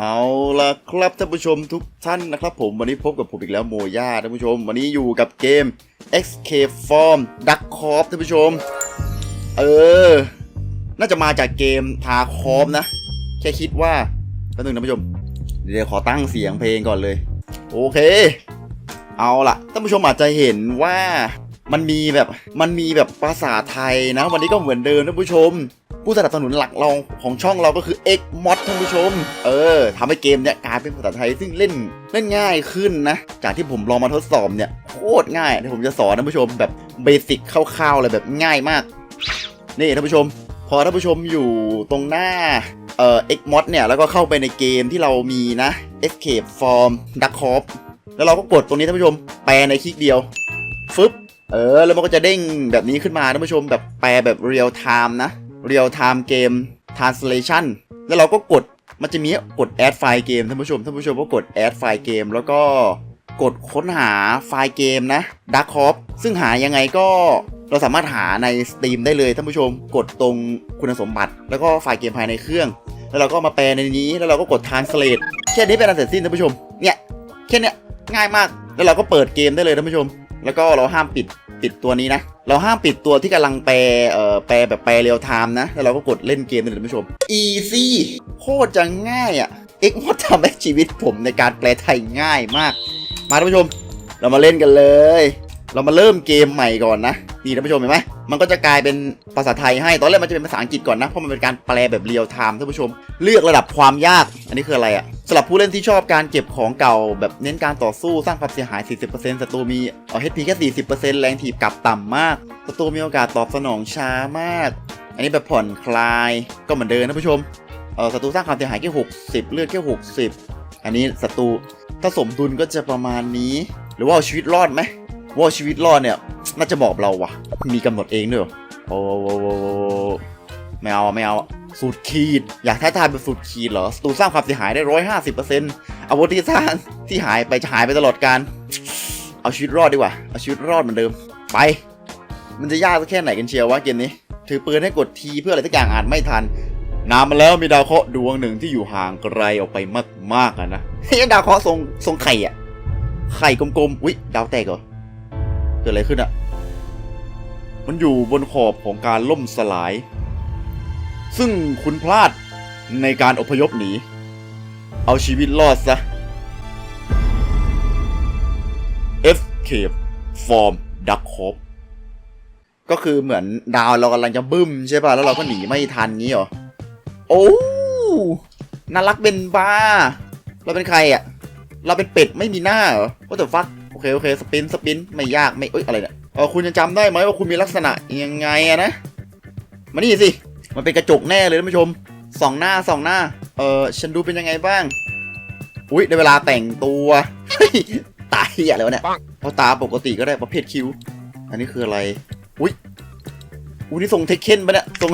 เอาละครับท่านผู้ชมทุกท่านนะครับผมวันนี้พบกับผมอีกแล้วโมย่าท่านผู้ชม วันนี้อยู่กับเกม Escape from Duck Corp ท่านผู้ชม เออ น่าจะมาจากเกมทาคอมนะ แค่คิดว่าแป๊บนึงท่านผู้ชม เดี๋ยวขอตั้งเสียงเพลงก่อนเลย โอเค เอาล่ะท่านผู้ชมอาจจะเห็นว่ามันมีแบบมันมีแบบภาษาไทยนะ วันนี้ก็เหมือนเดิมท่านผู้ชม ผู้สนับสนุนหลักเราของช่องเราก็คือ X Mod ท่านผู้ชม เออทำให้เกมเนี่ยกลายเป็นภาษาไทยซึ่งเล่นเล่นง่ายขึ้นนะ จากที่ผมลองมาทดสอบเนี่ยโคตรง่ายเดี๋ยวผมจะสอนท่านผู้ชมแบบเบสิกคร่าวๆเลยแบบง่ายมาก นี่ท่านผู้ชม พอท่านผู้ชมอยู่ตรงหน้าเอ่อ X Mod เนี่ยแล้วก็เข้าไปในเกมที่เรามีนะ Escape from Duck Corp แล้วเราก็กดตรงนี้ท่านผู้ชม แปลในคลิกเดียวฟึบเออ แล้วมันก็จะเด้งแบบนี้ขึ้นมาท่านผู้ชมแบบแปลแบบ real time นะ real time game translation แล้วเราก็กดมันจะมีกด add ไฟล์เกมท่านผู้ชมท่านผู้ชมก็กด add ไฟล์เกม แล้วก็กดค้นหาไฟล์เกมนะ Dark Corp ซึ่งหายังไงก็เราสามารถหาใน Steam ได้เลยท่านผู้ชม กดตรงคุณสมบัติ แล้วก็ไฟล์เกมภายในเครื่อง แล้วเราก็มาแปลในนี้แล้วเราก็กด translate แค่นี้เป็นอันเสร็จสิ้นท่านผู้ชมเนี่ยแค่นี้ง่ายมากแล้วเราก็เปิดเกมได้เลยท่านผู้ชม แล้วก็เราห้ามปิดปิดตัวนี้นะ เราห้ามปิดตัวที่กำลังแปลเอ่อแปลแบบแปลเรียลไทม์นะ แล้วเราก็กดเล่นเกมได้เลยท่านผู้ชม easy โคตรจะง่ายอะ่ะ X มดทำให้ชีวิตผมในการแปลไทยง่ายมาก มาท่านผู้ชม เรามาเล่นกันเลย เรามาเริ่มเกมใหม่ก่อนนะนี่ท่านผู้ชมเห็นไหมมันก็จะกลายเป็นภาษาไทยให้ตอนแรกมันจะเป็นภาษาอังกฤษก่อนนะเพราะมันเป็นการแปลแบบเรียลไทม์ท่านผู้ชม เลือกระดับความยาก อันนี้คืออะไรอะสำหรับผู้เล่นที่ชอบการเก็บของเก่า แบบเน้นการต่อสู้สร้างความเสียหาย 40%ศัตรูมีเออ HP แค่ 40%แรงถีบกลับต่ำมากศัตรูมีโอกาสตอบสนองช้ามาก อันนี้แบบผ่อนคลายก็เหมือนเดิมนะผู้ชมเออศัตรูสร้างความเสียหายแค่60 เลือดแค่60 อันนี้ศัตรูถ้าสมดุลก็จะประมาณนี้ หรือว่าเอาชีวิตรอดไหม ว่าชีวิตรอดเนี่ย น่าจะบอกเราว่ะมีกำหนดเองด้วยโอ้โหไม่เอาไม่เอาสูตรขีด อยากท้าทายแบบสูตรขีดเหรอศัตรูสร้างความเสียหายได้ร้อยห้าสิบเปอร์เซ็นต์อาวุธที่สร้างที่หายไปจะหายไปตลอดการ เอาชีวิตรอดดีกว่า เอาชีวิตรอดเหมือนเดิม ไป มันจะยากสักแค่ไหนกันเชียววะเกมนี้ ถือปืนให้กดทีเพื่ออะไรสักอย่างอ่านไม่ทันนานมาแล้วมีดาวเคราะห์ดวงหนึ่งที่อยู่ห่างไกลออกไปมากๆอะนะเฮ้ยดาวเคราะห์ทรงทรงไข่อะไข่กลมๆ อุ๊ย ดาวแตกเหรอ กิดอะไรขึ้นอะมันอยู่บนขอบของการล่มสลาย ซึ่งคุณพลาดในการอพยพหนี เอาชีวิตรอดซะ Escape from Duck c o p ก็คือเหมือนดาวเรากำลังจะบึ้มใช่ป่ะ แล้วเราก็หนีไม่ทันงี้เหรอ โอ้น่ารักเป็นบ้า เราเป็นใครอะ เราเป็นเป็ดไม่มีหน้าเหรอว่าแต่ฟัก เคโอเคสปินสปินไม่ยากไม่เอ้ยอะไรเนี่ยเออคุณยังจำได้ไหมว่าคุณมีลักษณะยังไงอะนะมานี่สิมันเป็นกระจกแน่เลยท่านผู้ชมสองหน้าสองหน้า เออฉันดูเป็นยังไงบ้าง อุ๊ยได้เวลาแต่งตัวเฮ้ยตายเหี้ยอะไรวะเนี่ยเอาตาปกติก็ได้ประเภทคิ้ว อันนี้คืออะไร อุ๊ยอุ๊ยนี่ทรงเทคเคนปะเนี่ยทรง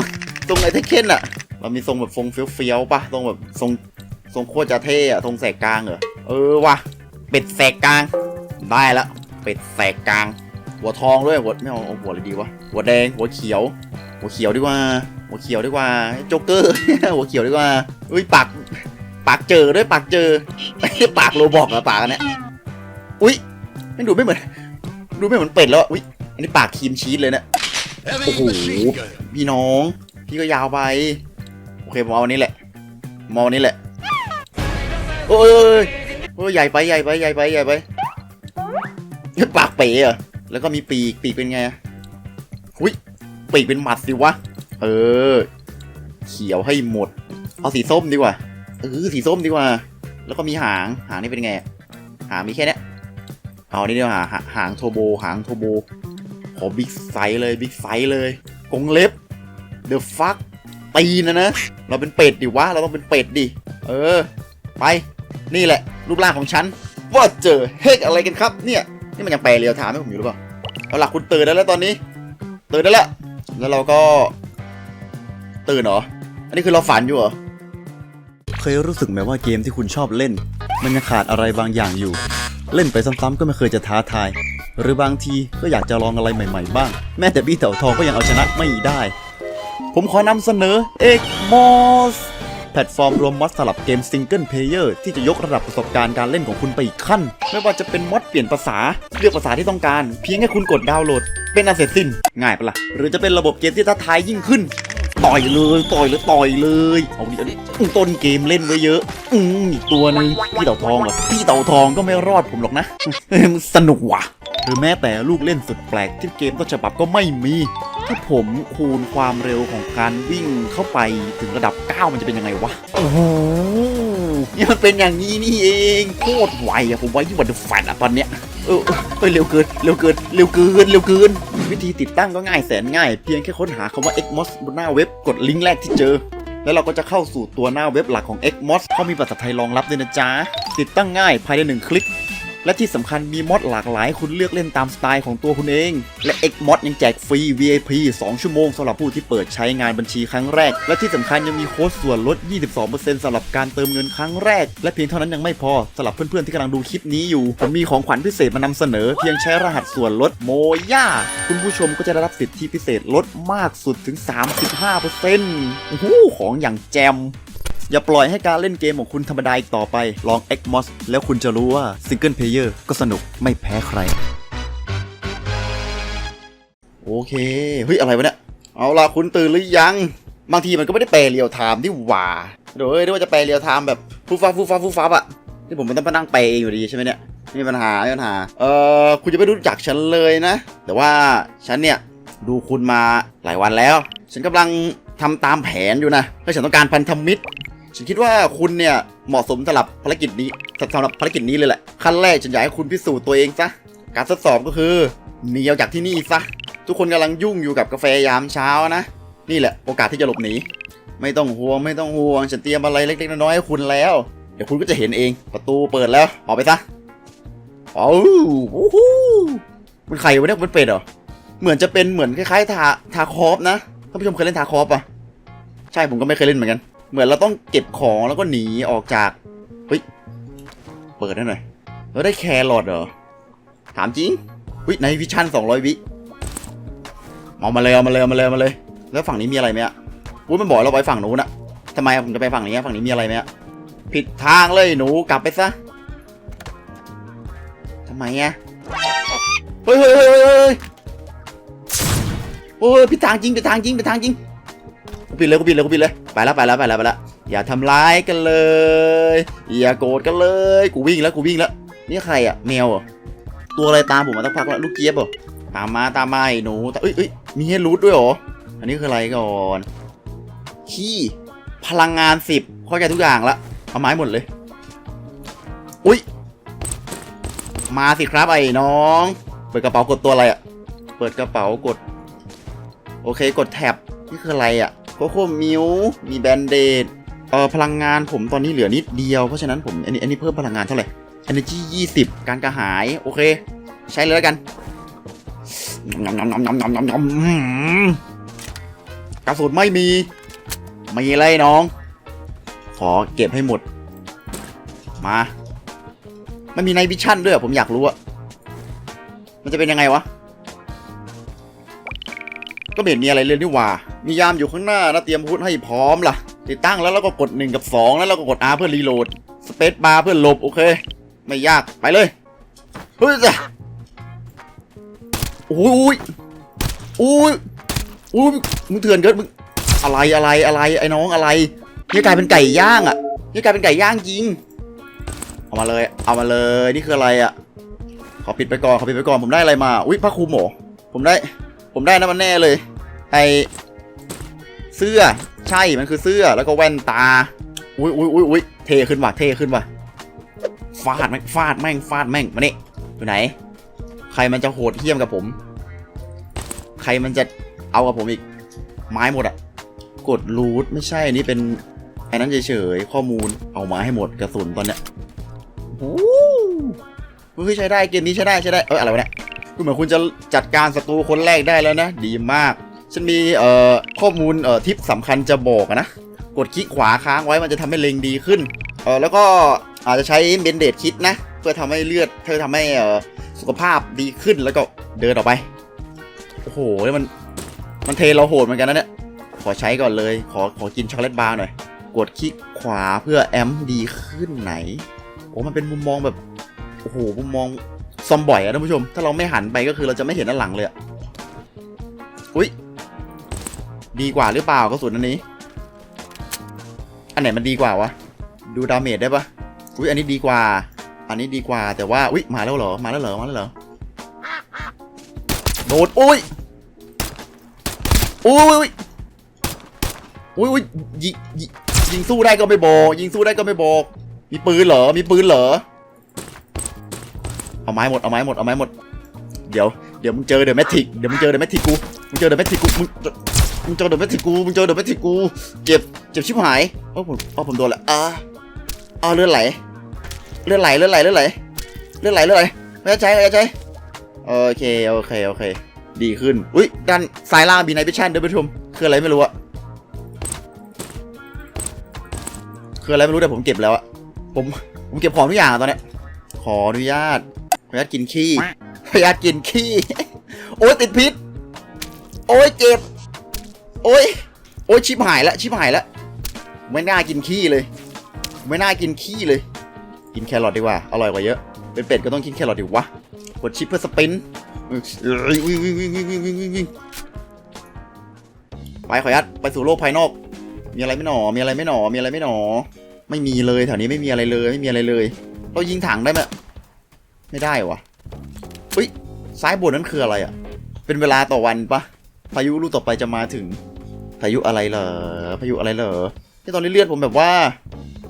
ทรงไอเทคเคนอะเรามีทรงแบบทรงเฟี้ยวๆปะทรงแบบทรงทรงโคตรจะเท่อะทรงแสกกลางเหรอเออว่ะเป็ดแสกกลาง ได้ละเป็ดแสกกลาง หัวทองด้วยหัวไม่เอาเอาหัวอะไรดีวะหัวแดงหัวเขียว หัวเขียวดีกว่า หัวเขียวดีกว่าโจ๊กเกอร์ หัวเขียวดีกว่าอุ้ยปากปากเจอด้วยปากเจอปากโรบอกอะปากอันเนี้ยอุ้ยไม่ดูไม่เหมือน ดูไม่เหมือนเป็ดแล้วอุ้ยอันนี้ปากครีมชีสเลยเนะโอ้โหพี่น้อง พี่ก็ยาวไปโอเคมอาอันนี้แหละมองอันนี้แหละโอ้ยโอ้ยใหญ่ไปใหญ่ไปใหญ่ไปใหญ่ไป ปากเป๋เหรอะแล้วก็มีปีกปีกเป็นไงอะหุยปีกเป็นหมัดสิวะ เออ เขียวให้หมด เอาสีส้มดีกว่า เออสีส้มดีกว่า แล้วก็มีหาง หางนี่เป็นไง หางมีแค่นี้เอานี่ดีกว่าหาหางโทโบ หางโทโบ ขอบิ๊กไซส์เลย บิ๊กไซส์เลย กงเล็บ เดอะฟักตีนนะนะ เราเป็นเป็ดดิวะ เราต้องเป็นเป็ดดิ เออ ไป นี่แหละ รูปร่างของฉัน ว่าเจอ เฮกอะไรกันครับเนี่ย นี่มันยังแปลเรียวถามให้ผมอยู่หรือเปล่าเอาหล่ะคุณตื่นได้แล้วตอนนี้ ตื่นได้แล้วแล้วเราก็ตื่นเหรอ อันนี้คือเราฝันอยู่เหรอ เคยรู้สึกไหมว่าเกมที่คุณชอบเล่น มันยังขาดอะไรบางอย่างอยู่ เล่นไปซ้ำๆก็ไม่เคยจะท้าทาย หรือบางทีก็อยากจะลองอะไรใหม่ๆบ้าง แม้แต่บี้เต่าทองก็ยังเอาชนะไม่ได้ ผมขอนำเสนอเอกมอส แพลตฟอร์มรวมมอดสลับเกมซิงเกิลเพลเยอร์ที่จะยกระดับประสบการณ์การเล่นของคุณไปอีกขั้น ไม่ว่าจะเป็นมอดเปลี่ยนภาษา เลือกภาษาที่ต้องการ เพียงแค่คุณกดดาวน์โหลด เป็นอันเสร็จสิ้นง่ายปะล่ะหรือจะเป็นระบบเกมที่ท้าทายยิ่งขึ้น ต่อยเลยต่อยเลยต่อยเลยเอาดิเอาดิอื้อต้นเกมเล่นไว้เยอะ อืมอีกตัวหนึงพี่เต่าทองเหรอพี่เต่าทองก็ไม่รอดผมหรอกนะ สนุกว่ะ หรือแม้แต่ลูกเล่นสุดแปลกที่เกมต้นฉบับก็ไม่มี ถ้าผมคูณความเร็วของการวิ่งเข้าไปถึงระดับ 9 มันจะเป็นยังไงวะ โอ้โหนี่มันเป็นอย่างนี้นี่เองโคตรไวอะผมว่ายิ่งกว่าเดอะแฟนอะตอนเนี้ยเออเออเออเร็วเกิน เร็วเกิน เร็วเกิน เร็วเกิน วิธีติดตั้งก็ง่ายแสนง่าย เพียงแค่ค้นหาคำว่า Xmos บนหน้าเว็บกดลิงก์แรกที่เจอ แล้วเราก็จะเข้าสู่ตัวหน้าเว็บหลักของ Xmos เขามีภาษาไทยรองรับด้วยนะจ๊ะ ติดตั้งง่ายภายในหนึ่งคลิก และที่สำคัญมีมอดหลากหลายคุณเลือกเล่นตามสไตล์ของตัวคุณเอง และ Xmod ยังแจกฟรี VIP 2 ชั่วโมงสำหรับผู้ที่เปิดใช้งานบัญชีครั้งแรก และที่สำคัญยังมีโค้ดส่วนลด 22%สำหรับการเติมเงินครั้งแรก และเพียงเท่านั้นยังไม่พอสำหรับเพื่อนๆที่กำลังดูคลิปนี้อยู่ผมมีของขวัญพิเศษมานำเสนอ เพียงใช้รหัสส่วนลดโมย่าคุณผู้ชมก็จะได้รับสิทธิพิเศษลดมากสุดถึง 35%โอ้โหของอย่างแจม อย่าปล่อยให้การเล่นเกมของคุณธรรมดาอีกต่อไป ลอง Xmos แล้วคุณจะรู้ว่าซิงเกิลเพลเยอร์ก็สนุกไม่แพ้ใคร โอเค เฮ้ย อะไรวะเนี่ย เอาล่ะคุณตื่นหรือยัง บางทีมันก็ไม่ได้แปลเรียวไทม์ที่หว่าเดี๋ยวเอ้ยนึกว่าจะแปลเรียวไทม์แบบฟูฟ้าฟูฟ้าฟูฟ้าอะที่ผมไม่ต้องมานั่งแปลเองอยู่ดีใช่ไหมเนี่ยไม่มีปัญหาไม่มีปัญหา เออคุณจะไม่รู้จักฉันเลยนะ แต่ว่าฉันเนี่ยดูคุณมาหลายวันแล้ว ฉันกำลังทำตามแผนอยู่นะและฉันต้องการพันธมิตร ฉันคิดว่าคุณเนี่ยเหมาะสมสำหรับภารกิจนี้สำหรับภารกิจนี้เลยแหละ ขั้นแรกฉันอยากให้คุณพิสูจน์ตัวเองซะ การทดสอบก็คือหนีออกจากที่นี่ซะ ทุกคนกำลังยุ่งอยู่กับกาแฟยามเช้านะ นี่แหละโอกาสที่จะหลบหนี ไม่ต้องห่วงไม่ต้องห่วง ฉันเตรียมอะไรเล็กๆน้อยๆให้คุณแล้ว เดี๋ยวคุณก็จะเห็นเอง ประตูเปิดแล้ว ออกไปซะโอ้โหมันใครวะเนี่ยมันเป็ดเหรอ เหมือนจะเป็นเหมือนคล้ายๆทาทาคอฟนะ ท่านผู้ชมเคยเล่นทาคอฟปะใช่ผมก็ไม่เคยเล่นเหมือนกัน เหมือนเราต้องเก็บของแล้วก็หนีออกจาก เฮ้ย เปิดได้หน่อยเราได้แครอทเหรอ ถามจริงเฮ้ยในวิชั่น200วิ เอามาเลยเอามาเลยเอามาเลยมาเลย แล้วฝั่งนี้มีอะไรไหมอะอุ้ยมันบอกเราไปฝั่งนู้นอะทำไมผมจะไปฝั่งนี้ฝั่งนี้มีอะไรไหมอะผิดทางเลยหนูกลับไปซะทำไมอะเฮ้ยเฮ้ยเฮ้ยเฮ้ยเฮ้ยโอ้ยผิดทางจริงผิดทางจริงผิดทางจริง กูปิดเลยกูปิดเลยกูปิดเลยไปแล้วไปแล้วไปแล้วไปแล้วอย่าทำร้ายกันเลย อย่าโกรธกันเลย กูวิ่งแล้วกูวิ่งแล้วนี่ใครอะแมวเหรอตัวอะไรตามผมมาตั้งพักแล้วลูกเจี๊ยบเหรอตามมาตามมาไอ้หนูแต่เอ้ยเอ้ยมีให้รูทด้วยเหรออันนี้คืออะไรก่อนขี้พลังงานสิบเข้าใจทุกอย่างละเอาไม้หมดเลย อุ้ยมาสิครับไอ้น้อง เปิดกระเป๋ากดตัวอะไรอะเปิดกระเป๋ากด โอเคกดแท็บนี่คืออะไรอะ โคโค่มิวมีแบนเดดเออพลังงานผมตอนนี้เหลือนิดเดียว เพราะฉะนั้นผมอันนี้อันนี้เพิ่มพลังงานเท่าไหร่ energy 20 การกระหาย โอเค ใช้เลยแล้วกันงำงำงำงำงำงำงำกระสุนไม่มี มีอะไรน้อง ขอเก็บให้หมด มา มันมีในวิชั่นด้วยผมอยากรู้อะมันจะเป็นยังไงวะ ก็ไม่เห็นมีอะไรเลยนี่หว่า มียามอยู่ข้างหน้านะเตรียมอาวุธให้พร้อมล่ะ ติดตั้งแล้วแล้วก็กด 1 กับ 2 แล้วเราก็กด R เพื่อรีโหลด สเปซบาร์เพื่อหลบ โอเค ไม่ยากไปเลยเฮ้ยจ้ะอุ้ยอุ้ยอุ้ยมึงเถื่อนเกินมึงอะไรอะไรอะไรไอ้น้องอะไรนี่กลายเป็นไก่ย่างอะนี่กลายเป็นไก่ย่างจริงเอามาเลย เอามาเลยนี่คืออะไรอะขอปิดไปก่อนขอปิดไปก่อนผมได้อะไรมาอุ้ยผ้าคลุมหรอผมได้ ผมได้นะมันแน่เลย ไอเสื้อใช่มันคือเสื้อแล้วก็แว่นตา อุ้ยอุ้ยอุ้ยอุ้ยเทขึ้นว่ะเทขึ้นว่ะฟาดแม่งฟาดแม่งฟาดแม่งมานี่อยู่ไหน ใครมันจะโหดเหี้ยมกับผม ใครมันจะเอากับผมอีก ไม้หมดอะกดรูทไม่ใช่อันนี้เป็นไอ้นั้นเฉยๆข้อมูลเอามาให้หมดกระสุนตอนเนี้ยโอ้โหใช้ได้เกมนี้ใช้ได้ใช้ได้เอออะไรวะเนี่ย ดูเหมือนคุณจะจัดการศัตรูคนแรกได้แล้วนะ ดีมาก ฉันมีเอ่อข้อมูลเอ่อทิปสำคัญจะบอกนะ กดคลิกขวาค้างไว้มันจะทำให้เล็งดีขึ้นเออแล้วก็อาจจะใช้เบนเดดคิดนะ เพื่อทำให้เลือดเพื่อทำให้เอ่อสุขภาพดีขึ้นแล้วก็เดินออกไป โอ้โหมันมันเทเราโหดเหมือนกันนะเนี่ย ขอใช้ก่อนเลย ขอขอกินช็อกโกแลตบาร์หน่อย กดคลิกขวาเพื่อแอมดีขึ้นไหน โอ้มันเป็นมุมมองแบบ โอ้โห มุมมอง ซอมบ่อยอะท่านผู้ชม ถ้าเราไม่หันไปก็คือเราจะไม่เห็นด้านหลังเลยอะอุ้ยดีกว่าหรือเปล่ากระสุนอันนี้ อันไหนมันดีกว่าวะ ดูดาเมจได้ปะอุ้ยอันนี้ดีกว่า อันนี้ดีกว่าแต่ว่าอุ้ยมาแล้วเหรอมาแล้วเหรอมาแล้วเหรอโดดอุ้ยอุ้ยอุ้ยอุ้ยอุ้ยยิงยิงสู้ได้ก็ไม่บอกยิงสู้ได้ก็ไม่บอกมีปืนเหรอมีปืนเหรอ เอาไม้หมด เอาไม้หมด เอาไม้หมด เดี๋ยว เดี๋ยวมึงเจอเดอะแมทิก เดี๋ยวมึงเจอเดอะแมทิกกู มึงเจอเดอะแมทิกกู มึง มึงเจอเดอะแมทิกกู มึงเจอเดอะแมทิกกู เจ็บ เจ็บชิบหายโอ้ผมโอ้ผมโดนละอ่าอ่าเลือดไหล เลือดไหล เลือดไหล เลือดไหล เลือดไหล เลือดไหล ไม่ใช้ไม่ใช้โอเค โอเค โอเค ดีขึ้น อุ้ย ด้านซ้ายล่างมีไนท์วิชั่นด้วยผู้ชมคืออะไรไม่รู้อะคืออะไรไม่รู้แต่ผมเก็บแล้วอะผม ผมเก็บของทุกอย่างตอนเนี้ย ขออนุญาต พยาธิกินขี้พยาธิกินขี้ โอ้ยติดพิษ โอ้ยเจ็บ โอ้ย โอ้ยชิบหายแล้วชิบหายแล้วไม่น่ากินขี้เลย ไม่น่ากินขี้เลย กินแครอทดีกว่า อร่อยกว่าเยอะ เป็นเป็ดก็ต้องกินแครอทดีวะ กดชิปเพื่อสปินไปขอยัดไปสู่โลกภายนอก มีอะไรไม่หนอ มีอะไรไม่หนอ มีอะไรไม่หนอ ไม่มีเลยแถวนี้ไม่มีอะไรเลย ไม่มีอะไรเลย เรายิงถังได้ไหม ไม่ได้วะเฮ้ยซ้ายบนนั้นคืออะไรอะ เป็นเวลาต่อวันปะพายุลูกต่อไปจะมาถึง พายุอะไรเหรอ พายุอะไรเหรอที่ตอนนี้เลือดผมแบบว่า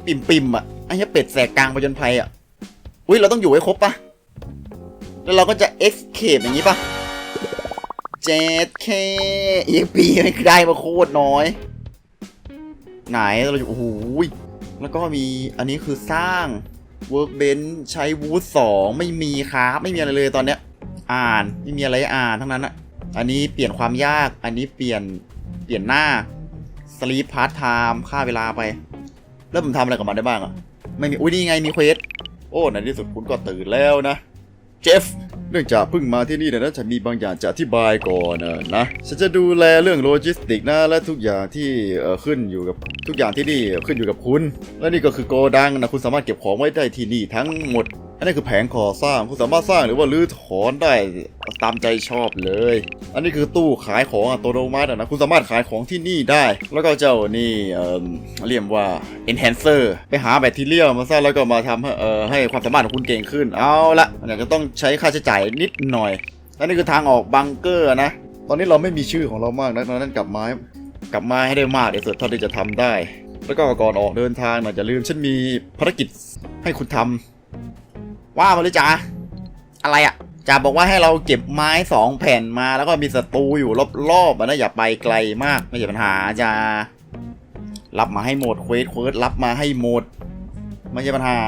ปิ่มปิมๆอะไอ้เหี้ยเป็ดแสกกลางประจนภัยอะ อุ้ยเราต้องอยู่ให้ครบปะแล้วเราก็จะ escape อย่างนี้ปะ 7k exp ไม่ได้มาโคตรน้อย ไหนเราอยู่โอ้โหยแล้วก็มีอันนี้คือสร้าง workbench ใช้วูดสองไม่มีครับไม่มีอะไรเลยตอนเนี้ย อ่านไม่มีอะไรอ่านทั้งนั้นอะอันนี้เปลี่ยนความยากอันนี้เปลี่ยนเปลี่ยนหน้า sleep part time ค่าเวลาไป แล้วผมทำอะไรกับมันได้บ้างอะไม่มีอุ้ยนี่ไงมีเควสโอ้ในที่สุดคุณก็ตื่นแล้วนะเจฟ เนื่องจากเพิ่งมาที่นี่นะฉันมีบางอย่างจะอธิบายก่อนนะนะฉันจะดูแลเรื่องโลจิสติกนะและทุกอย่างที่เอ่อขึ้นอยู่กับทุกอย่างที่นี่ขึ้นอยู่กับคุณ และนี่ก็คือโกดังนะคุณสามารถเก็บของไว้ได้ที่นี่ทั้งหมด อันนี้คือแผงก่อสร้างคุณสามารถสร้างหรือว่ารื้อถอนได้ตามใจชอบเลย อันนี้คือตู้ขายของอัตโนมัตินะคุณสามารถขายของที่นี่ได้ แล้วก็เจ้านี่เอ่อเรียกว่า enhancer ไปหาแบคทีเรียมาซะแล้วก็มาทำให้เอ่อให้ความสามารถของคุณเก่งขึ้น เอาละมันอาจจะต้องใช้ค่าใช้จ่ายนิดหน่อยและนี่คือทางออกบังเกอร์นะ ตอนนี้เราไม่มีชื่อของเรามากนะนั้นกลับไม้กลับมาให้ได้มากที่สุดเท่าที่จะทำได้ แล้วก็ก่อนออกเดินทางนะอย่าลืมฉันมีภารกิจให้คุณทำ ว่ามาเลยจ้าอะไรอะ่ะจ่าบอกว่าให้เราเก็บไม้สองแผ่นมาแล้วก็มีศัตรูอยู่รอบๆอะนะอย่าไปไกลมากไม่ใช่ปัญหาจ้ารับมาให้หมดเควสเควสรับมาให้หมดไม่ใช่ปัญหา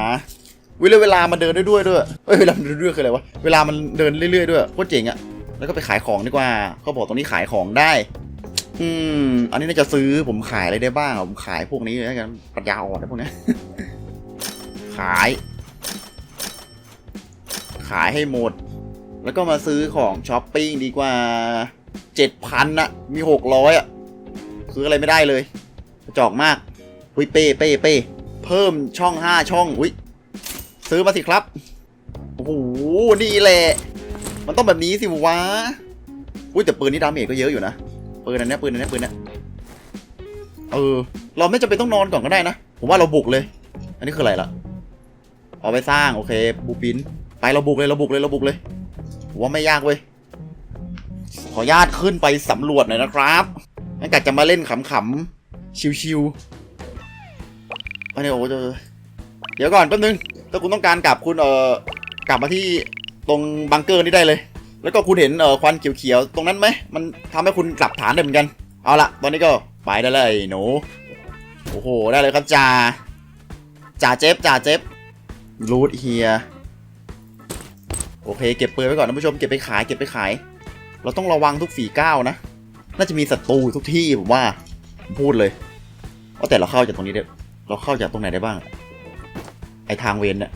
วิเวลามันเดินได้ด้วยด้วยเอ้ยเวลามันเดินด้วยคืออะไรวะเวลามันเดินเรื่อยๆด้วยโคตรเจ๋งอะแล้วก็ไปขายของดีกว่าเขาบอกตรงนี้ขายของได้ อืม อันนี้น่าจะซื้อผมขายอะไรได้บ้างผมขายพวกนี้แล้วกันปัญญาอ่อนพวกนี้ขาย ขายให้หมด แล้วก็มาซื้อของช้อปปิ้งดีกว่าเจ็ดพันอะมีหกร้อยอะซื้ออะไรไม่ได้เลยจอกมากอุ้ยเป้เป้เป้เพิ่มช่องห้าช่องอุ้ยซื้อมาสิครับโอ้โหนี่แหละมันต้องแบบนี้สิวะอุ้ยแต่ปืนนี่ดาเมจก็เยอะอยู่นะปืนอันนี้ปืนอันนี้ปืนเนี้เออ เราไม่จำเป็นต้องนอนก่อนก็ได้นะ ผมว่าเราบุกเลย อันนี้คืออะไรล่ะ เอาไปสร้าง โอเค บูปิน เราบุกเลยเราบุกเลยเราบุกเลย ว่าไม่ยากเว้ย ขออนุญาตขึ้นไปสำรวจหน่อยนะครับนั่นกะจะมาเล่นขำๆ ชิวๆอันนี้โอ้โหเดี๋ยวก่อนแป๊บนึง ถ้าคุณต้องการกลับคุณเอ่อกลับมาที่ตรงบังเกอร์นี่ได้เลย แล้วก็คุณเห็นเอ่อควันเขียวๆ ตรงนั้นไหม มันทำให้คุณกลับฐานได้เหมือนกัน เอาละตอนนี้ก็ไปได้เลยหนูโอ้โห ได้เลยครับจ่าจ่าเจฟจ่าเจฟรูทเฮีย โอเค เก็บปืนไว้ก่อนท่านผู้ชมเก็บไปขายเก็บไปขาย เราต้องระวังทุกฝีก้าวนะ น่าจะมีศัตรูทุกที่ผมว่าผมพูดเลยว่าแต่เราเข้าจากตรงนี้ได้เราเข้าจากตรงไหนได้บ้าง ไอทางเวนเนี่ย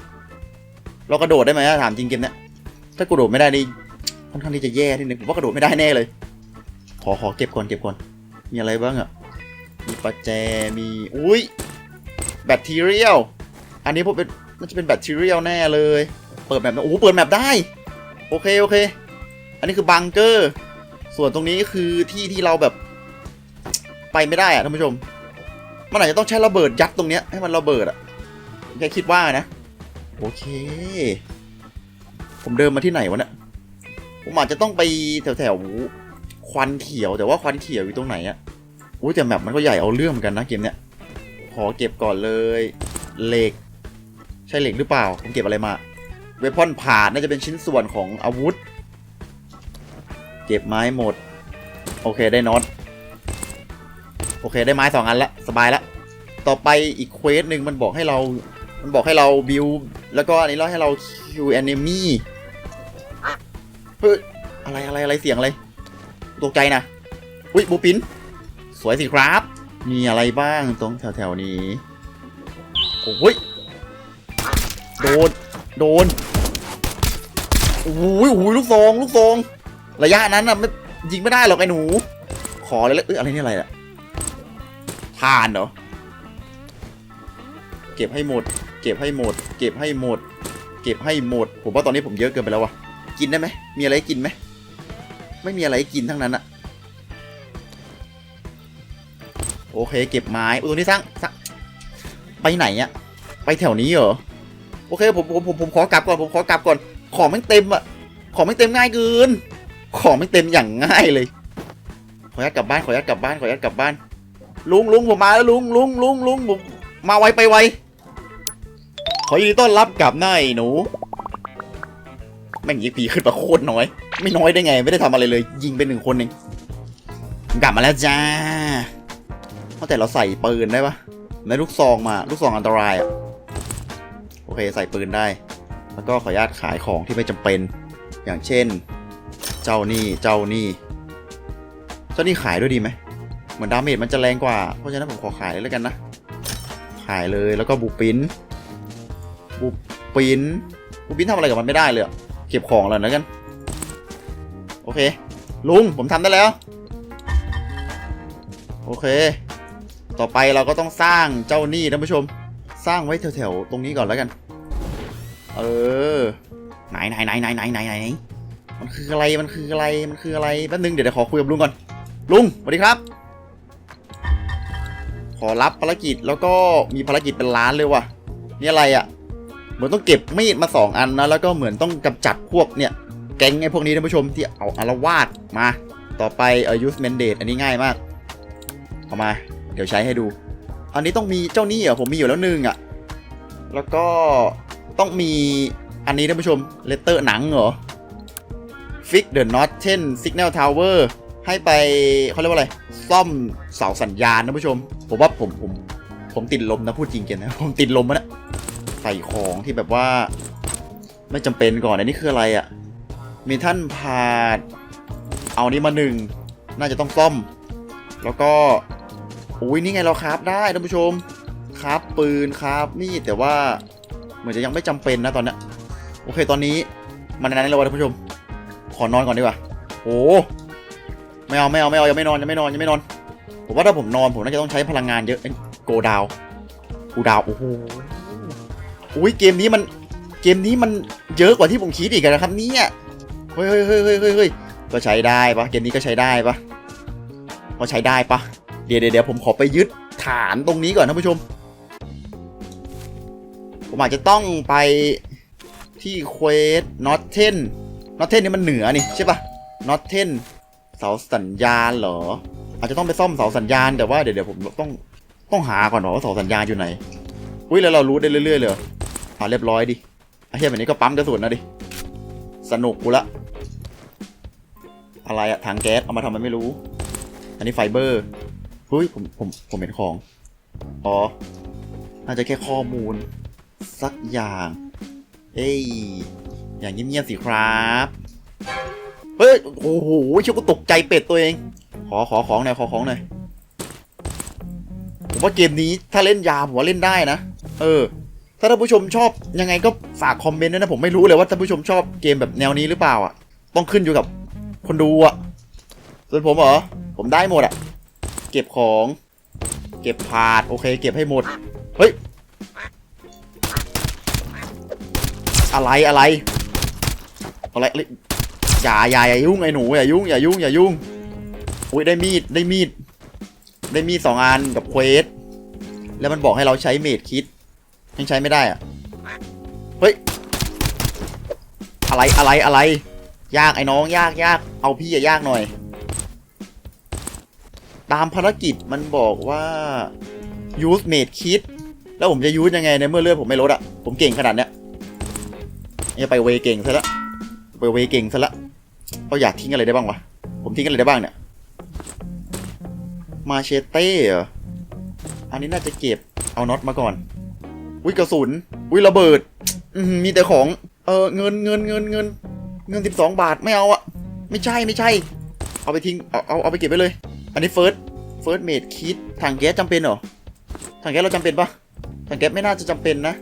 เรากระโดดได้ไหมถามจริงเกมเนี่ยถ้ากระโดดไม่ได้นี่ค่อนข้างที่จะแย่นิดนึงผมว่ากระโดดไม่ได้แน่เลย ขอขอเก็บก่อนเก็บก่อนมีอะไรบ้างอะมีประแจมีอุ้ยแบตทีเรียลอันนี้ผมเป็นมันจะเป็นแบตทีเรียลแน่เลย เปิดแมปได้โอ้โหเปิดแมปได้ โอเคโอเค อันนี้คือบังเกอร์ ส่วนตรงนี้คือที่ที่เราแบบ ไปไม่ได้อะท่านผู้ชม มันอาจจะต้องใช้ระเบิดยัดตรงเนี้ยให้มันระเบิดอะแค่คิดว่านะ โอเค ผมเดินมาที่ไหนวะเนี่ยผมอาจจะต้องไปแถวแถวควันเขียวแต่ว่าควันเขียวอยู่ตรงไหนอะอุ้ยแต่แมปมันก็ใหญ่เอาเรื่องเหมือนกันนะเกมเนี้ยขอเก็บก่อนเลยเหล็ก ใช่เหล็กหรือเปล่าผมเก็บอะไรมา เวพอนผ่านน่าจะเป็นชิ้นส่วนของอาวุธ เก็บไม้หมด โอเคได้น็อตโอเคได้ไม้สองอันละสบายละต่อไปอีกเควสหนึ่งมันบอกให้เรา มันบอกให้เราบิวแล้วก็อันนี้เราให้เราคิวแอนิมี่เฮ้ยอะไรอะไรอะไรเสียงอะไรตกใจนะอุ้ยบูปิน สวยสิครับ มีอะไรบ้างตรงแถวๆนี้โอ้ยโดน โดน โอ้ยโอ้ยลูกซองลูกซองระยะนั้นน่ะไม่ยิงไม่ได้หรอกไอ้หนู ขอเลยเลยเอ้ยอะไรนี่อะไรอะทานเหรอเก็บให้หมด เก็บให้หมด เก็บให้หมด เก็บให้หมด ผมว่าตอนนี้ผมเยอะเกินไปแล้ววะกินได้ไหมมีอะไรกินไหมไม่มีอะไรกินทั้งนั้นอะโอเค เก็บไม้อุตรงนี้สร้างสร้างไปไหนอะไปแถวนี้เหรอโอเคผมผมผมผมขอกลับก่อนผมขอกลับก่อน ของไม่เต็มอะของไม่เต็มง่ายเกิน ของไม่เต็มอย่างง่ายเลย ขออนุญาตกลับบ้านขออนุญาตกลับบ้านขออนุญาตกลับบ้าน ลุงลุงผมมาแล้วลุงลุงลุงลุงผมมาไวไปไวขอยินดีต้อนรับกลับหน้าไอ้หนูแม่งยิงปีขึ้นมาโคตรน้อย ไม่น้อยได้ไง ไม่ได้ทำอะไรเลย ยิงไปหนึ่งคนเองกลับมาแล้วจ้าเพราะแต่เราใส่ปืนได้ปะในลูกซองมาลูกซองอันตรายอะโอเคใส่ปืนได้ แล้วก็ขออนุญาตขายของที่ไม่จำเป็น อย่างเช่น เจ้านี่เจ้านี่เจ้านี่ขายด้วยดีไหมเหมือนดาเมจมันจะแรงกว่า เพราะฉะนั้นผมขอขายเลยแล้วกันนะ ขายเลยแล้วก็บูปินบูปินบูปินทำอะไรกับมันไม่ได้เลยเก็บของแล้วนะกันโอเค ลุงผมทำได้แล้ว โอเค ต่อไปเราก็ต้องสร้างเจ้าหนี้ท่านผู้ชม สร้างไว้แถวๆตรงนี้ก่อนแล้วกัน เออ ไหนไหนไหนไหนไหนไหนไหนมันคืออะไรมันคืออะไรมันคืออะไรแป๊บนึงเดี๋ยวขอคุยกับลุงก่อน ลุงสวัสดีครับ ขอรับภารกิจแล้วก็มีภารกิจเป็นล้านเลยว่ะนี่อะไรอะ่ะ เหมือนต้องเก็บมีดมาสองอันนะแล้วก็เหมือนต้องกำจัดพวกเนี่ยแก๊งไอ้พวกนี้ท่านผู้ชมที่เอาอารวาสมาต่อไปเอ่อ use mandate อันนี้ง่ายมากเอามา เดี๋ยวใช้ให้ดู อันนี้ต้องมีเจ้าหนี้เหรอผมมีอยู่แล้วหนึ่งอะ่ะ แล้วก็ ต้องมีอันนี้ท่านผู้ชม letter หนังเหรอ fix the knot 10 signal tower ให้ไปเขาเรียกว่าอะไร ซ่อมเสาสัญญาณนะผู้ชม ผมว่าผมผมผมติดลมนะพูดจริงเกันนะ ผมติดลมนะใส่ของที่แบบว่า ไม่จำเป็นก่อนอันนี้คืออะไรอะ่ะมีท่านพาดเอานี้มาหนึ่งน่าจะต้องซ่อม แล้วก็อุ้ยนี่ไงเราคราฟได้ท่านผู้ชมคราฟปืนคราฟมีดแต่ว่า เหมือนจะยังไม่จำเป็นนะตอนเนี้ยโอเคตอนนี้มันนานแล้ววะท่านผู้ชม ขอนอนก่อนดีกว่าโอ้ไม่เอาไม่เอาไม่เอายังไม่นอนยังไม่นอนยังไม่นอน ผมว่าถ้าผมนอนผมน่าจะต้องใช้พลังงานเยอะโกดาวกูดาวโอ้โหอุ้ยเกมนี้มันเกมนี้มันเยอะกว่าที่ผมคิดอีกนะครับเนี่ยเฮ้ยเฮ้ยเฮ้ยเฮ้ยเฮ้ยเฮ้ยก็ใช้ได้ปะเกมนี้ก็ใช้ได้ปะพอใช้ได้ปะเดี๋ยวเดี๋ยวผมขอไปยึดฐานตรงนี้ก่อนท่านผู้ชม ผมอาจจะต้องไปที่เควสนอตเทนนอตเทนนี่มันเหนือนี่ใช่ปะนอตเทนเสาสัญญาณเหรอ อาจจะต้องไปซ่อมเสาสัญญาณแต่ว่าเดี๋ยวเดี๋ยวผมต้องต้องหาก่อนว่าเสาสัญญาณอยู่ไหนอุ้ยแล้วเรารู้ได้เรื่อยๆเลยเหรออ่าเรียบร้อยดิไอ้เหี้ยแบบนี้ก็ปั๊มกระสุนนะดิสนุกกูละอะไรอะถังแก๊สเอามาทำไมไม่รู้ อันนี้ไฟเบอร์เฮ้ยผมผมผมเห็นของอ๋อน่าจะแค่ข้อมูล สักอย่าง เอ้ย อย่างเงียบๆสิครับ เฮ้ย โอ้โหชี่ยกูตกใจเป็ดตัวเอง ขอขอของหน่อยขอของหน่อย ผมว่าเกมนี้ถ้าเล่นยาวผมว่าเล่นได้นะ เออ ถ้าท่านผู้ชมชอบยังไงก็ฝากคอมเมนต์ด้วยนะ ผมไม่รู้เลยว่าท่านผู้ชมชอบเกมแบบแนวนี้หรือเปล่าอะ ต้องขึ้นอยู่กับคนดูอะ ส่วนผมเหรอ ผมได้หมดอะ เก็บของ เก็บพาดโอเค เก็บให้หมด เฮ้ย อะไรอะไรอะไรอย่าอย่าอย่ายุ่งไอ้หนูอย่ายุ่งอย่ายุ่งอย่ายุ่งอุ้ยได้มีดได้มีด ได้มีดสองอันกับเควสแล้วมันบอกให้เราใช้เมดคิดยังใช้ไม่ได้อะเฮ้ยอะไรอะไรอะไร ยากไอ้น้องยากยากเอาพี่อย่ายากหน่อย ตามภารกิจมันบอกว่า use made kit แล้วผมจะ use ยังไงในเมื่อเลือดผมไม่ลดอะผมเก่งขนาดเนี้ย เนี่ยไปเวเก่งซะละไปเวเก่งซะละเราอยากทิ้งอะไรได้บ้างวะ ผมทิ้งอะไรได้บ้างเนี่ย มาเชเต้เหรอ อันนี้น่าจะเก็บเอาน็อตมาก่อนอุ้ยกระสุนอุ้ยระเบิด มีแต่ของ เออเงินเงินเงินเงิน เงินสิบสองบาทไม่เอาอะไม่ใช่ไม่ใช่ เอาไปทิ้ง เอาเอาเอาไปเก็บไว้เลย อันนี้เฟิร์สเฟิร์สเมดคิดถังแก๊สจำเป็นเหรอ ถังแก๊สเราจำเป็นปะถังแก๊สไม่น่าจะจำเป็นนะ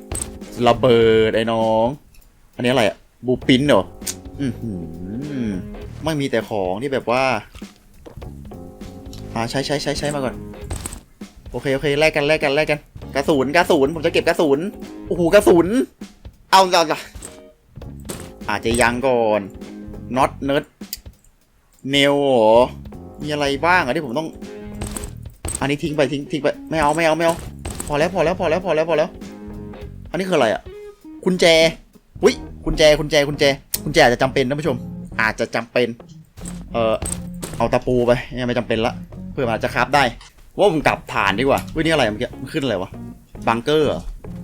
ระเบิดไอ้น้อง อันนี้อะไรอะบูปินเหรออือหือไม่มีแต่ของที่แบบว่าอ่าใช้ใช้ใช้ใช้มาก่อน โอเคโอเคแลกกันแลกกันแลกกันกระสุนกระสุนผมจะเก็บกระสุนโอ้โหกระสุน เอาเอาเอาอาจจะยังก่อนน็อตเนิร์ดเนลหรอมีอะไรบ้างอะที่ผมต้อง อันนี้ทิ้งไปทิ้งทิ้งไปไม่เอาไม่เอาไม่เอาพอแล้วพอแล้วพอแล้วพอแล้วพอแล้ว อันนี้คืออะไรอะกุญแจอุ้ย กุญแจกุญแจกุญแจกุญแจอาจจะจำเป็นท่านผู้ชม อาจจะจำเป็น เออเอาตะปูไปยังไม่จำเป็นละเพื่อมันอาจจะคราฟได้ว่าผมกลับฐานดีกว่าวินี่อะไรเมื่อกี้มันขึ้นอะไรวะบังเกอร์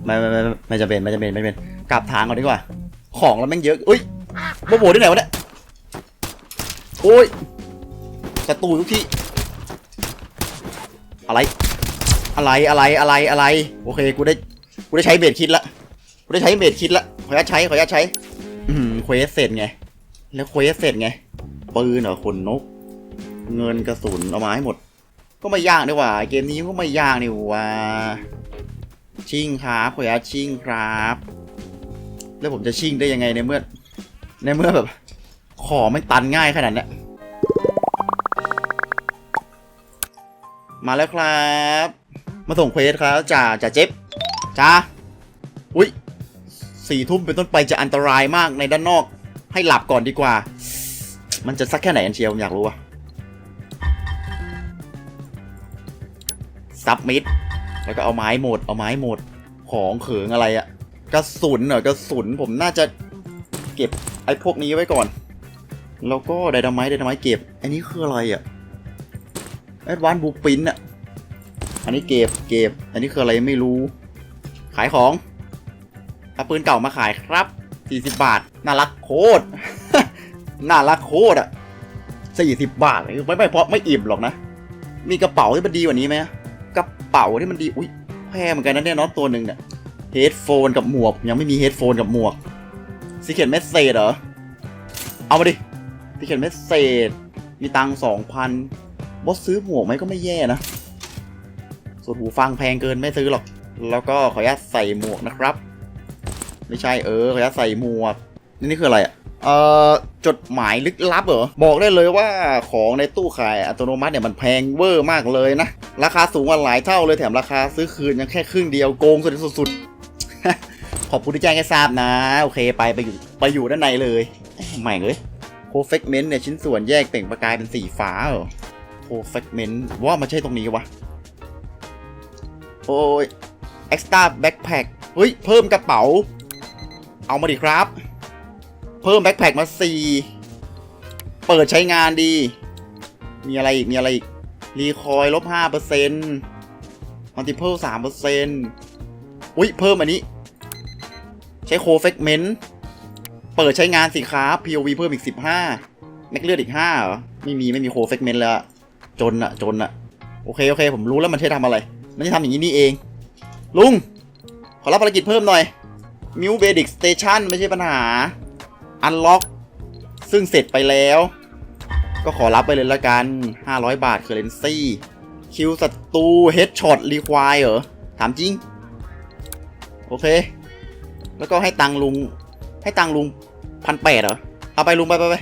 ไม่ไม่ไม่ไม่จะเป็นไม่จะเป็นไม่เป็นกลับฐานก่อนดีกว่า ของเราแม่งเยอะอุ้ยโมโบที่ไหนวะเนี่ยโอ้ยศัตรูทุกที่อะไร อะไรอะไรอะไรอะไร โอเคกูได้กูได้ใช้เบดคิดละกูได้ใช้เบดคิดละ ขออนุญาตใช้ขออนุญาตใช้ อืมเควสเสร็จไง แล้วเควสเสร็จไงปืนเหรอขนนก เงินกระสุนเอามาให้หมด ก็ไม่ยากดีกว่า เกมนี้ก็ไม่ยากนี่หว่า ชิงครับขออนุญาตชิงครับ แล้วผมจะชิงได้ยังไงในเมื่อ ในเมื่อแบบ ขอไม่ตันง่ายขนาดนี้มาแล้วครับ มาส่งเควสครับจ่าจ่าเจ็บจ้า อุ้ย สี่ทุ่มเป็นต้นไปจะอันตรายมากในด้านนอก ให้หลับก่อนดีกว่า มันจะสักแค่ไหนอันเชียวผมอยากรู้อะซับมิดแล้วก็เอาไม้หมด เอาไม้หมด ของเขิงอะไรอะกระสุนเหรอกระสุนผมน่าจะเก็บไอ้พวกนี้ไว้ก่อน แล้วก็ไดนาไมต์ไดนาไมต์เก็บ อันนี้คืออะไรอะแอดวานบูปินอะอันนี้เก็บเก็บ อันนี้คืออะไรไม่รู้ ขายของ เอาปืนเก่ามาขายครับ 40 บาท น่ารักโคตร น่ารักโคตรอะ40 บาท ไม่ไม่เพราะไม่อิ่มหรอกนะ มีกระเป๋าที่มันดีกว่านี้ไหมกระเป๋าที่มันดี อุ้ยแพงเหมือนกันนะเนี่ยน็อตตัวหนึ่งเนี่ยเฮดโฟนกับหมวก ยังไม่มีเฮดโฟนกับหมวกซีเ e ตเมสเซจเหรอ เอามาดิซีเ e ตเมสเซจมีตังสองพันบอสซื้อหมวกไหมก็ไม่แย่นะ ส่วนหูฟังแพงเกินไม่ซื้อหรอก แล้วก็ขออนุญาตใส่หมวกนะครับ ไม่ใช่เออขออนุญาตใส่หมวกนี่นี่คืออะไรอะเอ่อจดหมายลึกลับเหรอ บอกได้เลยว่าของในตู้ขายอัตโนมัติเนี่ยมันแพงเวอร์มากเลยนะ ราคาสูงกว่าหลายเท่าเลยแถมราคาซื้อคืนยังแค่ครึ่งเดียวโกงสุดๆ ขอบคุณที่แจ้งให้ทราบนะ โอเคไปไปอยู่ไปอยู่ด้านในเลยใหม่เลยโคเฟกเมนต์เนี่ยชิ้นส่วนแยกเปล่งประกายเป็นสีฟ้าเหรอโคเฟกเมนต์ว่ามันใช่ตรงนี้วะโอ้ยเอ็กซ์ต้าแบ็คแพคเฮ้ยเพิ่มกระเป๋า เอามาดิครับ เพิ่มแบ็คแพคมาสี่เปิดใช้งานดี มีอะไรอีก มีอะไรอีก รีคอยลบห้าเปอร์เซ็นต์มัลติเพิลสามเปอร์เซ็นต์อุ้ย เพิ่มอันนี้ ใช้โคเฟกเมนต์เปิดใช้งานสิครับ POV เพิ่มอีกสิบห้าแม็กเลือดอีกห้าเหรอ ไม่มี ไม่มีโคเฟกเมนต์แล้ว จนอะจนอะโอเค โอเค ผมรู้แล้วมันใช้ทำอะไร มันจะทำอย่างนี้นี่เอง ลุง ขอรับภารกิจเพิ่มหน่อย มิวเบดิกสเตชันไม่ใช่ปัญหา อันล็อก ซึ่งเสร็จไปแล้ว ก็ขอรับไปเลยละกัน 500 บาทเคอร์เรนซี่ คิวศัตรูเฮดช็อตรีควายเหรอ ถามจริง โอเค แล้วก็ให้ตังลุง ให้ตังลุงพันแปดเหรอ เอาไปลุงไปไปไป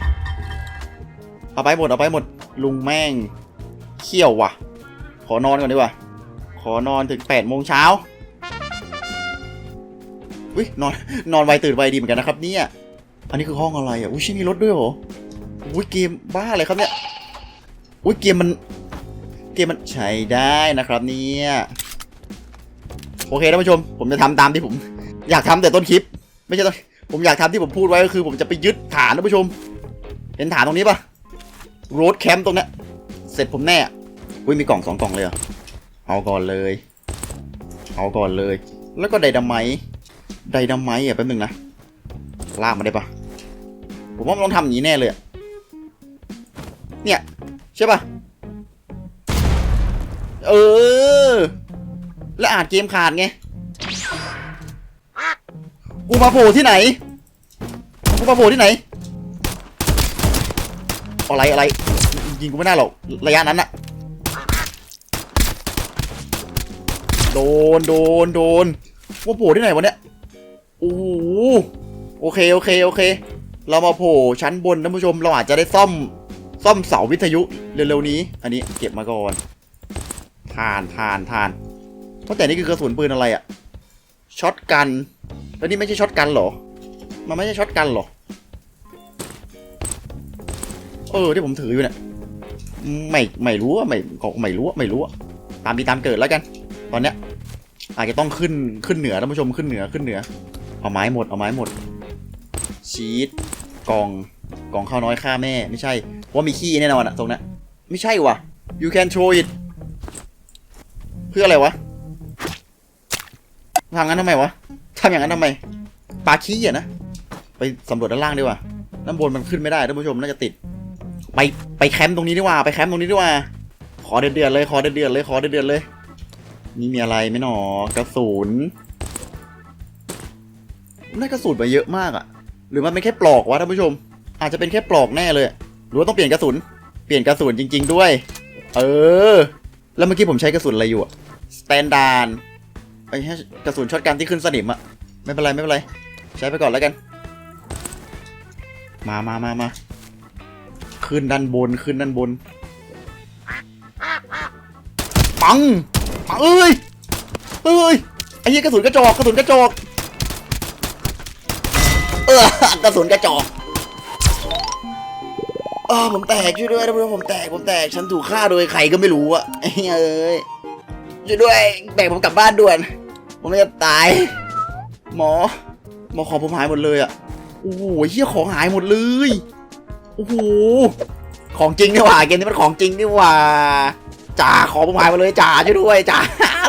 เอาไปหมดเอาไปหมดลุงแม่ง เขี้ยวว่ะ ขอนอนก่อนดีกว่า ขอนอนถึง8โมงเช้า อุ้ยนอนนอนไวตื่นไวดีเหมือนกันนะครับเนี่ยอันนี้คือห้องอะไรอะอุ้ยชิมีรถด้วยเหรออุ้ยเกมบ้าอะไรครับเนี่ยอุ้ยเกมมันเกมมันใช้ได้นะครับเนี่ยโอเคท่านผู้ชม ผมจะทำตามที่ผม อยากทำแต่ต้นคลิป ไม่ใช่ต้นผมอยากทำที่ผมพูดไว้ก็คือ ผมจะไปยึดฐานท่านผู้ชม เห็นฐานตรงนี้ปะโรดแคมป์ตรงเนี้ยเสร็จผมแน่อุ้ยมีกล่องสองกล่องเลยเหรอเอาก่อนเลย เอาก่อนเลย แล้วก็ไดนาไมต์ ไดนาไมต์อะแป๊บนึงนะลากมาได้ปะผมว่ามันต้องทำอย่างนี้แน่เลยอะเนี่ย ใช่ปะเออ แล้วอ่านเกมขาดไง กูมาโผล่ที่ไหน กูมาโผล่ที่ไหน อะไรอะไร ยิงกูไม่ได้หรอก ระยะนั้นอะโดน โดน โดนว่าโผล่ที่ไหนวะเนี่ย โอ้โหโอเคโอเคโอเค เรามาโผล่ชั้นบนท่านผู้ชมเราอาจจะได้ซ่อมซ่อมเสาวิทยุเร็วๆนี้ อันนี้เก็บมาก่อนทานทานทานเพราะแต่นี่คือกระสุนปืนอะไรอะช็อตกันแล้วนี่ไม่ใช่ช็อตกันหรอ มันไม่ใช่ช็อตกันหรอ เออที่ผมถืออยู่เนี่ยไม่ไม่รู้อะไม่ก็ไม่รู้อะไม่รู้อะตามมีตามเกิดแล้วกัน ตอนเนี้ยอาจจะต้องขึ้นขึ้นเหนือท่านผู้ชมขึ้นเหนือขึ้นเหนือ เอาไม้หมด เอาไม้หมด ชีตกล่องกล่องข้าวน้อยฆ่าแม่ ไม่ใช่ว่ามีขี้แน่นอนอะตรงนั้นไม่ใช่วะ you can throw it เพื่ออะไรวะทำงั้นทำไมวะทำอย่างนั้นทำไมปลาขี้อะนะ ไปสำรวจด้านล่างดีกว่าด้านบนมันขึ้นไม่ได้ท่านผู้ชมน่าจะติด ไปไปแคมป์ตรงนี้ดีกว่า ไปแคมป์ตรงนี้ดีกว่า ขอเดือดๆเลย ขอเดือดๆเลย ขอเดือดๆเลย นี่มีอะไรไหมหนอกระสุน ได้กระสุนมาเยอะมากอะหรือมันเป็นแค่ปลอกวะท่านผู้ชม อาจจะเป็นแค่ปลอกแน่เลย หรือว่าต้องเปลี่ยนกระสุน เปลี่ยนกระสุนจริง ๆ ด้วย เออ แล้วเมื่อกี้ผมใช้กระสุนอะไรอยู่อะสแตนดาร์ดไอ้แค่กระสุนช็อตกันที่ขึ้นสนิมอะไม่เป็นไรไม่เป็นไร ใช้ไปก่อนแล้วกัน มามามามาขึ้นด้านบนขึ้นด้านบนปังเอ้ยเอ้ยไอ้เหี้ยกระสุนกระจอกกระสุนกระจอก ออกระสุนกระจอกเออผมแตกช่วยด้วยนะเพื่อนผมแตกผมแตกฉันถูกฆ่าโดยใครก็ไม่รู้อะเฮ้ยเอ้ยช่วยด้วยแบกผมกลับบ้านด่วน ผมจะตาย หมอ หมอของผมหายหมดเลยอะโอ้โหเหี้ยของหายหมดเลยโอ้โหของจริงนี่หว่าเกมนี้มันของจริงนี่หว่าจ่าขอผมหายมาเลยจ่าช่วยด้วยจ่า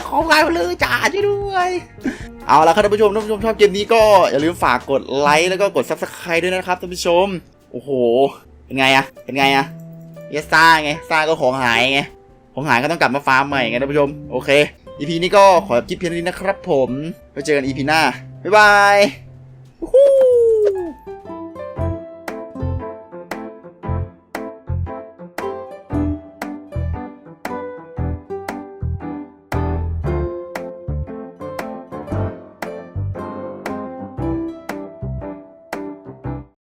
ขอผมหายมาเลยจ่าช่วยด้วยเอาละครับท่านผู้ชมท่านผู้ชมชอบเกมนี้ก็อย่าลืมฝากกดไลค์แล้วก็กด subscribe ด้วยนะครับท่านผู้ชม โอ้โห เป็นไงอะเป็นไงอะเยซ่าไงซ่าก็ของหายไง ของหายก็ต้องกลับมาฟาร์มใหม่ไงท่านผู้ชม โอเค EP นี้ก็ขอคลิปเพียงเท่านี้นะครับผมไว้เจอกัน EP หน้า บ๊ายบาย